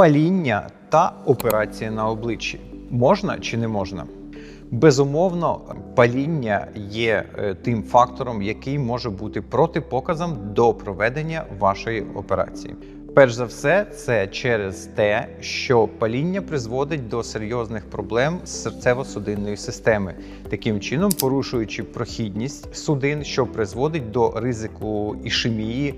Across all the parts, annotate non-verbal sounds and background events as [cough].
паління та операція на обличчі. Можна чи не можна? Безумовно, паління є е, тим фактором, який може бути протипоказом до проведення вашої операції. Перш за все, це через те, що паління призводить до серйозних проблем з серцево-судинної системи, таким чином порушуючи прохідність судин, що призводить до ризику ішемії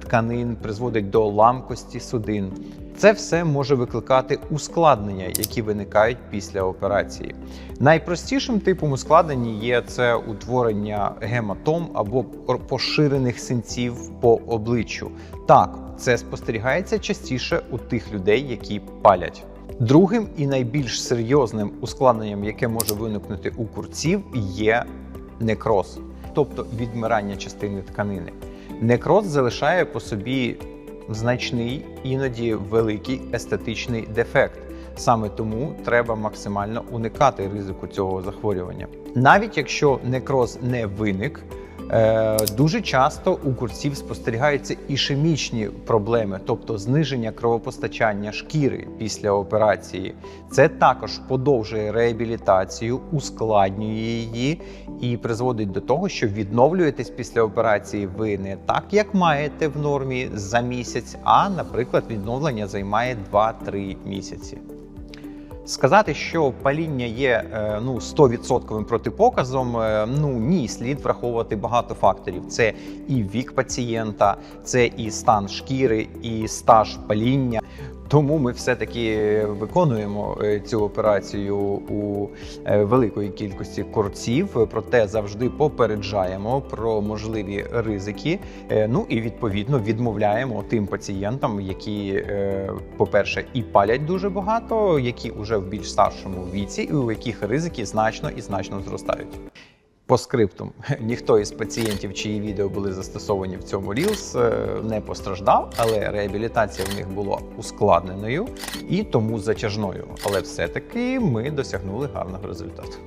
тканин, призводить до ламкості судин. Це все може викликати ускладнення, які виникають після операції. Найпростішим типом ускладнень є це утворення гематом або поширених синців по обличчю. Так, це спостерігається частіше у тих людей, які палять. Другим і найбільш серйозним ускладненням, яке може виникнути у курців, є некроз, тобто відмирання частини тканини. Некроз залишає по собі значний, іноді великий естетичний дефект. Саме тому треба максимально уникати ризику цього захворювання. Навіть якщо некроз не виник, дуже часто у курців спостерігаються ішемічні проблеми, тобто зниження кровопостачання шкіри після операції. Це також подовжує реабілітацію, ускладнює її і призводить до того, що відновлюєтесь після операції ви не так, як маєте в нормі за місяць, а, наприклад, відновлення займає 2-3 місяці. Сказати, що паління є е, ну 100% протипоказом. е, Ну ні, слід враховувати багато факторів. Це і вік пацієнта, це і стан шкіри, і стаж паління. Тому ми все-таки виконуємо е, цю операцію у е, великої кількості курців, проте завжди попереджаємо про можливі ризики. е, Ну і відповідно відмовляємо тим пацієнтам, які, по-перше, і палять дуже багато, які вже в більш старшому віці, і у яких ризики значно і значно зростають. По скриптум [laughs] ніхто із пацієнтів, чиї відео були застосовані в цьому Reels, е, не постраждав, але реабілітація в них була ускладненою і тому затяжною. Але все-таки ми досягнули гарного результату.